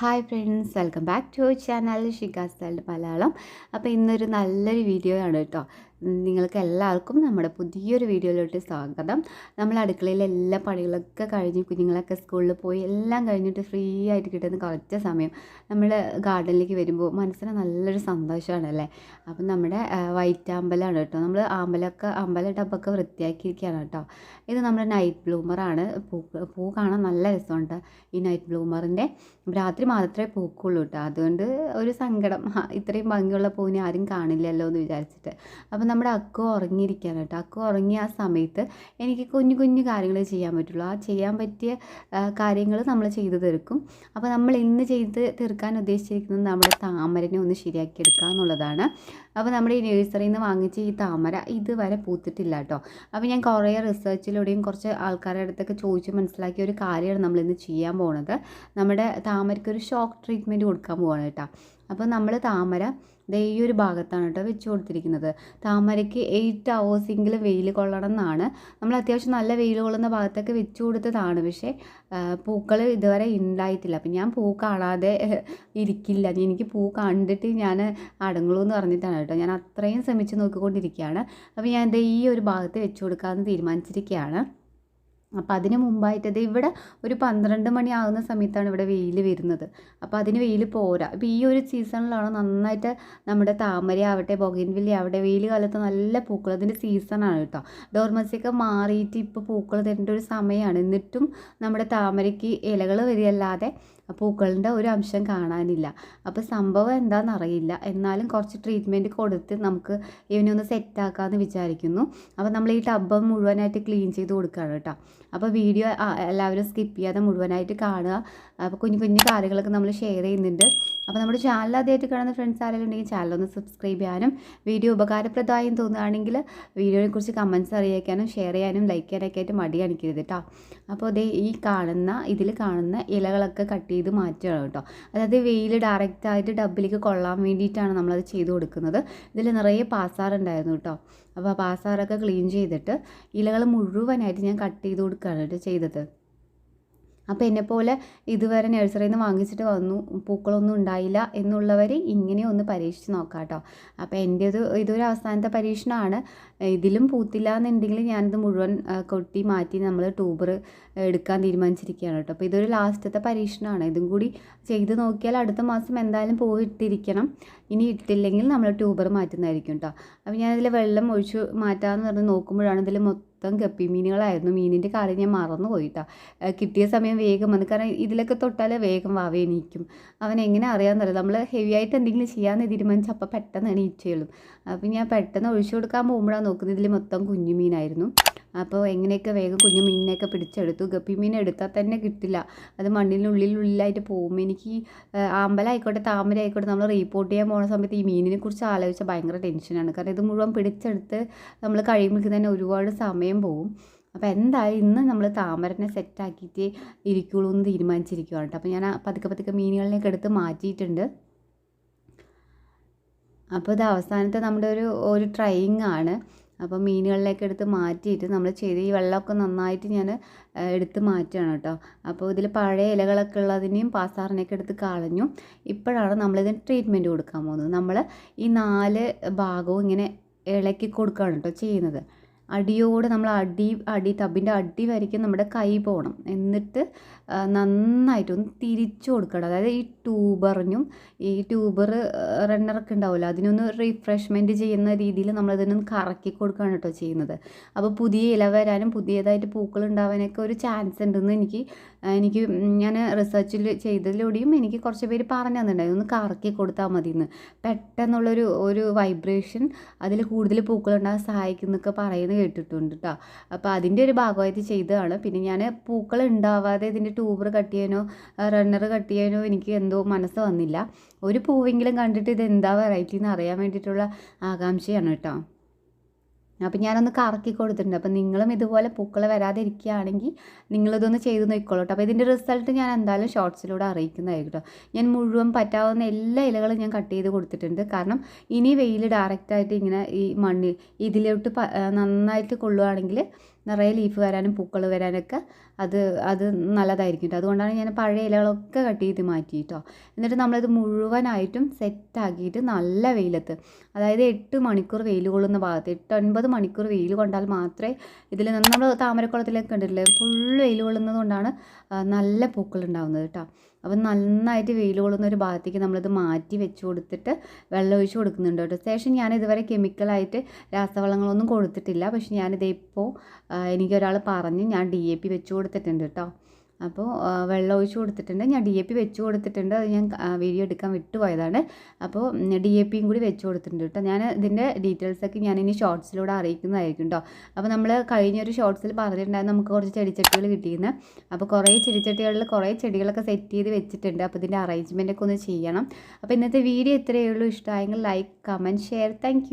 Hi friends welcome back to channel Shikha's world Malayalam അപ്പോൾ ഇന്നൊരു നല്ലൊരു വീഡിയോ ആണ് കേട്ടോ. നിങ്ങൾക്ക് എല്ലാവർക്കും നമ്മുടെ പുതിയൊരു വീഡിയോയിലോട്ട് സ്വാഗതം. നമ്മൾ അടുക്കളയിലെ എല്ലാ പണികളൊക്കെ കഴിഞ്ഞ് കുഞ്ഞുങ്ങളൊക്കെ സ്കൂളിൽ പോയി എല്ലാം കഴിഞ്ഞിട്ട് ഫ്രീ ആയിട്ട് കിട്ടുന്ന കുറച്ച് സമയം നമ്മൾ ഗാർഡനിലേക്ക് വരുമ്പോൾ മനസ്സിന് നല്ലൊരു സന്തോഷമാണല്ലേ അപ്പം നമ്മുടെ വൈറ്റ് അമ്പലമാണ് കേട്ടോ. നമ്മൾ അമ്പലമൊക്കെ അമ്പല ടബൊക്കെ വൃത്തിയാക്കിയിരിക്കുകയാണ് കേട്ടോ. ഇത് നമ്മുടെ നൈറ്റ് ബ്ലൂമറാണ് പൂ പൂ കാണാൻ നല്ല രസമുണ്ട് ഈ നൈറ്റ് ബ്ലൂമറിന്റെ രാത്രി മാത്രമേ പൂക്കുള്ളൂ കേട്ടോ. അതുകൊണ്ട് ഒരു സങ്കടം. ഇത്രയും ഭംഗിയുള്ള പൂവിനെ ആരും കാണില്ലല്ലോ എന്ന് വിചാരിച്ചിട്ട്. അപ്പം നമ്മുടെ അക്കു ഉറങ്ങിയിരിക്കുകയാണ് കേട്ടോ. അക്കു ഉറങ്ങിയ ആ സമയത്ത് എനിക്ക് കുഞ്ഞു കുഞ്ഞു കാര്യങ്ങൾ ചെയ്യാൻ പറ്റുള്ളൂ. ആ ചെയ്യാൻ പറ്റിയ കാര്യങ്ങൾ നമ്മൾ ചെയ്തു തീർക്കും. അപ്പോൾ നമ്മൾ ഇന്ന് ചെയ്ത് തീർക്കാൻ ഉദ്ദേശിച്ചിരിക്കുന്നത് നമ്മുടെ താമരനെ ഒന്ന് ശരിയാക്കിയെടുക്കുക എന്നുള്ളതാണ്. അപ്പോൾ നമ്മുടെ ഈ നഴ്സറിയിൽ നിന്ന് വാങ്ങിച്ച ഈ താമര ഇതുവരെ പൂത്തിട്ടില്ല കേട്ടോ. അപ്പോൾ ഞാൻ കുറേ റിസർച്ചിലൂടെയും കുറച്ച് ആൾക്കാരുടെ അടുത്തൊക്കെ ചോദിച്ച് മനസ്സിലാക്കിയ ഒരു കാര്യമാണ് നമ്മൾ ഇന്ന് ചെയ്യാൻ പോകുന്നത് നമ്മുടെ താമരയ്ക്ക് ഒരു ഷോക്ക് ട്രീറ്റ്മെന്റ് കൊടുക്കാൻ പോവാണ് കേട്ടോ. അപ്പോൾ നമ്മൾ താമര ദേ ഈ ഒരു ഭാഗത്താണ് കേട്ടോ വെച്ച് കൊടുത്തിരിക്കുന്നത്. താമരയ്ക്ക് എയ്റ്റ് അവേഴ്സെങ്കിലും വെയിൽ കൊള്ളണം എന്നാണ്. നമ്മൾ അത്യാവശ്യം നല്ല വെയിൽ കൊള്ളുന്ന ഭാഗത്തൊക്കെ വെച്ച് കൊടുത്തതാണ്. പക്ഷേ പൂക്കൾ ഇതുവരെ ഉണ്ടായിട്ടില്ല അപ്പം ഞാൻ പൂ കാണാതെ ഇരിക്കില്ല. എനിക്ക് പൂ കണ്ടിട്ട് ഞാൻ അടങ്ങുള്ളൂ എന്ന് പറഞ്ഞിട്ടാണ് കേട്ടോ. ഞാൻ അത്രയും ശ്രമിച്ച് നോക്കിക്കൊണ്ടിരിക്കുകയാണ്. അപ്പോൾ ഞാൻ ദേ ഈ ഒരു ഭാഗത്ത് വെച്ച് കൊടുക്കാമെന്ന് തീരുമാനിച്ചിരിക്കുകയാണ്. അപ്പോൾ അതിന് മുമ്പായിട്ട് ഇവിടെ ഒരു പന്ത്രണ്ട് ആകുന്ന സമയത്താണ് ഇവിടെ വെയിൽ വരുന്നത്. അപ്പോൾ അതിന് വെയിൽ പോരാ. ഇപ്പോൾ ഈ ഒരു സീസണിലാണ് നന്നായിട്ട് നമ്മുടെ താമര ആവട്ടെ ബൊഗൈൻവില്ലി ആവട്ടെ വെയിൽ കാലത്ത് നല്ല പൂക്കൾ. അതിന്റെ സീസണാണ് കേട്ടോ. ഡോർമസിയൊക്കെ മാറിയിട്ട് ഇപ്പോൾ പൂക്കൾ തരേണ്ട ഒരു സമയമാണ് എന്നിട്ടും നമ്മുടെ താമരയ്ക്ക് ഇലകൾ വരികയല്ലാതെ പൂക്കളുടെ ഒരു അംശം കാണാനില്ല. അപ്പോൾ സംഭവം എന്താണെന്ന് അറിയില്ല എന്നാലും കുറച്ച് ട്രീറ്റ്മെന്റ് കൊടുത്ത് നമുക്ക് ഇവനെ ഒന്ന് സെറ്റാക്കാമെന്ന് വിചാരിക്കുന്നു. അപ്പോൾ നമ്മൾ ഈ ടബ് മുഴുവനായിട്ട് ക്ലീൻ ചെയ്ത് കൊടുക്കുകയാണ് കേട്ടോ. അപ്പോൾ വീഡിയോ എല്ലാവരും സ്കിപ്പ് ചെയ്യാതെ മുഴുവനായിട്ട് കാണുക. അപ്പോൾ കുഞ്ഞു കുഞ്ഞു കാര്യങ്ങളൊക്കെ നമ്മൾ ഷെയർ ചെയ്യുന്നുണ്ട്. അപ്പോൾ നമ്മുടെ ചാനൽ ആദ്യമായിട്ട് കാണുന്ന ഫ്രണ്ട്സ് ആരെങ്കിലും ഉണ്ടെങ്കിൽ ചാനൽ ഒന്ന് സബ്സ്ക്രൈബ് ചെയ്യാനും വീഡിയോ ഉപകാരപ്രദമായും തോന്നുകയാണെങ്കിൽ വീഡിയോയെക്കുറിച്ച് കമൻസ് അറിയിക്കാനും ഷെയർ ചെയ്യാനും ലൈക്ക് ചെയ്യാനൊക്കെ ആയിട്ട് മടി കാണിക്കരുത് കേട്ടോ അപ്പോൾ അതേ ഈ കാണുന്ന ഇതിൽ കാണുന്ന ഇലകളൊക്കെ കട്ട് ചെയ്ത് മാറ്റുകയാണ് കേട്ടോ അതായത് വെയിൽ ഡയറക്റ്റായിട്ട് ഡബിലേക്ക് കൊള്ളാൻ വേണ്ടിയിട്ടാണ് നമ്മളത് ചെയ്ത് കൊടുക്കുന്നത്. ഇതിൽ നിറയെ പാസാറുണ്ടായിരുന്നു കേട്ടോ അപ്പോൾ ആ പാസാറൊക്കെ ക്ലീൻ ചെയ്തിട്ട് ഇലകൾ മുഴുവനായിട്ട് ഞാൻ കട്ട് ചെയ്ത് കൊടുക്കുകയാണ് കേട്ടോ ചെയ്തത് അപ്പോൾ എന്നെപ്പോലെ ഇതുവരെ നഴ്സറിയിൽ നിന്ന് വാങ്ങിച്ചിട്ട് വന്നു പൂക്കളൊന്നും ഉണ്ടായില്ല എന്നുള്ളവർ ഇങ്ങനെ ഒന്ന് പരീക്ഷിച്ച് നോക്കാം കേട്ടോ അപ്പോൾ എന്റെ ഒരു ഇതൊരു അവസാനത്തെ പരീക്ഷണമാണ്. ഇതിലും പൂത്തില്ല എന്നുണ്ടെങ്കിൽ ഞാനിത് മുഴുവൻ കൊട്ടി മാറ്റി നമ്മൾ ട്യൂബർ എടുക്കാൻ തീരുമാനിച്ചിരിക്കുകയാണ് കേട്ടോ. അപ്പോൾ ഇതൊരു ലാസ്റ്റത്തെ പരീക്ഷണമാണ്. ഇതും കൂടി ചെയ്ത് നോക്കിയാൽ അടുത്ത മാസം എന്തായാലും പോയിട്ടിരിക്കണം ഇനി ഇട്ടില്ലെങ്കിൽ നമ്മൾ ട്യൂബർ മാറ്റുന്നതായിരിക്കും കേട്ടോ. അപ്പോൾ ഞാനിതിൽ വെള്ളം ഒഴിച്ച് മാറ്റാമെന്ന് പറഞ്ഞ് നോക്കുമ്പോഴാണ് ഇതിൽ മൊത്തം ഗപ്പി മീനുകളായിരുന്നു. മീനിന്റെ കാര്യം ഞാൻ മറന്നു പോയിട്ടാ. കിട്ടിയ സമയം വേഗം വന്നു കാരണം ഇതിലൊക്കെ തൊട്ടാൽ വേഗം വാവ എണീക്കും. അവൻ എങ്ങനെ അറിയാമെന്നറിയാം നമ്മൾ ഹെവി ആയിട്ട് എന്തെങ്കിലും ചെയ്യാമെന്ന് തീരുമാനിച്ചാൽ അപ്പോൾ പെട്ടെന്ന് എണീച്ചേളും. അപ്പം ഞാൻ പെട്ടെന്ന് ഒഴിച്ചു കൊടുക്കാൻ പോകുമ്പോഴാണ് നോക്കുന്നത്. ഇതിൽ മൊത്തം കുഞ്ഞു മീനായിരുന്നു. അപ്പോൾ എങ്ങനെയൊക്കെ വേഗം കുഞ്ഞു മീനിനെയൊക്കെ പിടിച്ചെടുത്തു. ഗപ്പി മീൻ എടുത്താൽ തന്നെ കിട്ടില്ല. അത് മണ്ണിനുള്ളിലുള്ളിലായിട്ട് പോകും. എനിക്ക് ആമ്പലായിക്കോട്ടെ താമര ആയിക്കോട്ടെ നമ്മൾ റീപ്പോർട്ട് ചെയ്യാൻ പോകുന്ന സമയത്ത് ഈ മീനിനെ കുറിച്ച് ആലോചിച്ചാൽ ഭയങ്കര ടെൻഷനാണ് കാരണം ഇത് മുഴുവൻ പിടിച്ചെടുത്ത് നമ്മൾ കഴിയുമ്പോഴേക്ക് തന്നെ ഒരുപാട് സമയം പോകും അപ്പോൾ എന്തായാലും ഇന്ന് നമ്മൾ താമരനെ സെറ്റാക്കിയിട്ട് ഇരിക്കുള്ളൂ എന്ന് തീരുമാനിച്ചിരിക്കുകയാണ് കേട്ടോ. അപ്പോൾ ഞാൻ പതുക്കെ പതുക്കെ മീനുകളിലേക്ക് എടുത്ത് മാറ്റിയിട്ടുണ്ട്. അപ്പോൾ ഇത് അവസാനത്തെ നമ്മുടെ ഒരു ഒരു ട്രൈയിങ് ആണ്. അപ്പോൾ മീനുകളിലേക്ക് എടുത്ത് മാറ്റിയിട്ട് നമ്മൾ ഈ വെള്ളമൊക്കെ നന്നായിട്ട് ഞാൻ എടുത്ത് മാറ്റുകയാണ് കേട്ടോ. അപ്പോൾ ഇതിൽ പഴയ ഇലകളൊക്കെ ഉള്ളതിനെയും പാസാറിനെയൊക്കെ എടുത്ത് കളഞ്ഞു. ഇപ്പോഴാണ് നമ്മളിതിന് ട്രീറ്റ്മെന്റ് കൊടുക്കാൻ പോകുന്നത്. നമ്മൾ ഈ നാല് ഭാഗവും ഇങ്ങനെ ഇളക്കി കൊടുക്കുകയാണ് കേട്ടോ ചെയ്യുന്നത്. അടിയോടെ നമ്മൾ അടി അടി ടബിന്റെ അടി വരയ്ക്കും നമ്മുടെ കൈ പോകണം. എന്നിട്ട് നന്നായിട്ട് ഒന്ന് തിരിച്ചു കൊടുക്കണം. അതായത് ഈ ട്യൂബറിനും ഈ ട്യൂബർ റണ്ണറൊക്കെ ഉണ്ടാവുമല്ലോ അതിനൊന്ന് റിഫ്രഷ്മെന്റ് ചെയ്യുന്ന രീതിയിൽ നമ്മളതിനൊന്ന് കറക്കി കൊടുക്കുകയാണ് കേട്ടോ ചെയ്യുന്നത്. അപ്പോൾ പുതിയ ഇല വരാനും പുതിയതായിട്ട് പൂക്കൾ ഉണ്ടാവാനൊക്കെ ഒരു ചാൻസ് ഉണ്ടെന്ന് എനിക്ക് എനിക്ക് ഞാൻ റിസർച്ചിൽ ചെയ്തതിലൂടെയും എനിക്ക് കുറച്ച് പേര് പറഞ്ഞു തന്നിട്ടുണ്ടായി ഒന്ന് കറക്കി കൊടുത്താൽ മതി എന്ന് പെട്ടെന്നുള്ളൊരു ഒരു വൈബ്രേഷൻ അതിൽ കൂടുതൽ പൂക്കൾ ഉണ്ടാകാൻ സഹായിക്കുന്നൊക്കെ പറയുന്നത് കേട്ടിട്ടുണ്ട് കേട്ടോ അപ്പോൾ അതിന്റെ ഒരു ഭാഗമായിട്ട് ചെയ്തതാണ്. പിന്നെ ഞാൻ പൂക്കൾ ഉണ്ടാവാതെ ഇതിന്റെ ട്യൂബർ കട്ട് ചെയ്യാനോ റണ്ണർ കട്ട് ചെയ്യാനോ എനിക്ക് എന്തോ മനസ്സ് വന്നില്ല. ഒരു പൂവെങ്കിലും കണ്ടിട്ട് ഇത് എന്താ വെറൈറ്റി എന്ന് അറിയാൻ വേണ്ടിയിട്ടുള്ള ആകാംക്ഷയാണ് കേട്ടോ അപ്പം ഞാനൊന്ന് കറക്കി കൊടുത്തിട്ടുണ്ട്. അപ്പം നിങ്ങളും ഇതുപോലെ പൂക്കൾ വരാതെ ഇരിക്കുകയാണെങ്കിൽ നിങ്ങളിതൊന്ന് ചെയ്ത് നോക്കിക്കോളൂ കേട്ടോ അപ്പോൾ ഇതിന്റെ റിസൾട്ട് ഞാൻ എന്തായാലും ഷോർട്സിലൂടെ അറിയിക്കുന്നതായിരിക്കും കേട്ടോ ഞാൻ മുഴുവൻ പറ്റാവുന്ന എല്ലാ ഇലകളും ഞാൻ കട്ട് ചെയ്ത് കൊടുത്തിട്ടുണ്ട്. കാരണം ഇനി വെയിൽ ഡയറക്റ്റായിട്ട് ഇങ്ങനെ ഈ മണ്ണിൽ ഇതിലോട്ട് നന്നായിട്ട് കൊള്ളുകയാണെങ്കിൽ നിറയെ ലീഫ് വരാനും പൂക്കൾ വരാനൊക്കെ അത് അത് നല്ലതായിരിക്കും കേട്ടോ അതുകൊണ്ടാണ് ഞാൻ പഴയ ഇലകളൊക്കെ കട്ട് ചെയ്ത് മാറ്റി കേട്ടോ എന്നിട്ട് നമ്മളിത് മുഴുവനായിട്ടും സെറ്റാക്കിയിട്ട് നല്ല വെയിലത്ത് അതായത് എട്ട് മണിക്കൂർ വെയിൽ കൊള്ളുന്ന ഭാഗത്ത് എട്ട് ഒൻപത് മണിക്കൂർ വെയിൽ കൊണ്ടാൽ മാത്രമേ ഇതിൽ നിന്ന് നമ്മൾ താമരക്കുളത്തിലൊക്കെ കണ്ടിട്ടില്ലേ ഫുൾ വെയിൽ കൊള്ളുന്നത് കൊണ്ടാണ് നല്ല പൂക്കൾ ഉണ്ടാകുന്നത് കേട്ടോ അപ്പം നന്നായിട്ട് വെയിൽ കൊള്ളുന്ന ഒരു ഭാഗത്തേക്ക് നമ്മളിത് മാറ്റി വെച്ച് കൊടുത്തിട്ട് വെള്ളം ഒഴിച്ച് കൊടുക്കുന്നുണ്ട് കേട്ടോ. ശേഷം ഞാൻ ഇതുവരെ കെമിക്കലായിട്ട് രാസവളങ്ങളൊന്നും കൊടുത്തിട്ടില്ല. പക്ഷെ ഞാനിത് ഇപ്പോൾ എനിക്കൊരാൾ പറഞ്ഞ് ഞാൻ ഡി എ പി വെച്ച് കൊടുത്തിട്ടുണ്ട് കേട്ടോ. അപ്പോൾ വെള്ളം ഒഴിച്ച് കൊടുത്തിട്ടുണ്ട്. ഞാൻ ഡി എ പി വെച്ച് കൊടുത്തിട്ടുണ്ട്. അത് ഞാൻ വീഡിയോ എടുക്കാൻ വിട്ടുപോയതാണ് അപ്പോൾ ഡി എ പിയും കൂടി വെച്ച് കൊടുത്തിട്ടുണ്ട് കേട്ടോ. ഞാൻ ഇതിന്റെ ഡീറ്റെയിൽസൊക്കെ ഞാൻ ഇനി ഷോർട്സിലൂടെ അറിയിക്കുന്നതായിരിക്കും കേട്ടോ. അപ്പോൾ നമ്മൾ കഴിഞ്ഞൊരു ഷോർട്സിൽ പറഞ്ഞിട്ടുണ്ടായിരുന്നു നമുക്ക് കുറച്ച് ചെടിച്ചട്ടികൾ കിട്ടിയിരുന്നു അപ്പോൾ കുറേ ചെടിച്ചട്ടികളിൽ കുറേ ചെടികളൊക്കെ സെറ്റ് ചെയ്ത് വെച്ചിട്ടുണ്ട്. അപ്പോൾ ഇതിന്റെ അറേഞ്ച്മെന്റ് ഒക്കെ ഒന്ന് ചെയ്യണം. അപ്പോൾ ഇന്നത്തെ വീഡിയോ ഇത്രയേ ഉള്ളൂ. ഇഷ്ടമായെങ്കിൽ ലൈക്ക് കമന്റ് ഷെയർ താങ്ക്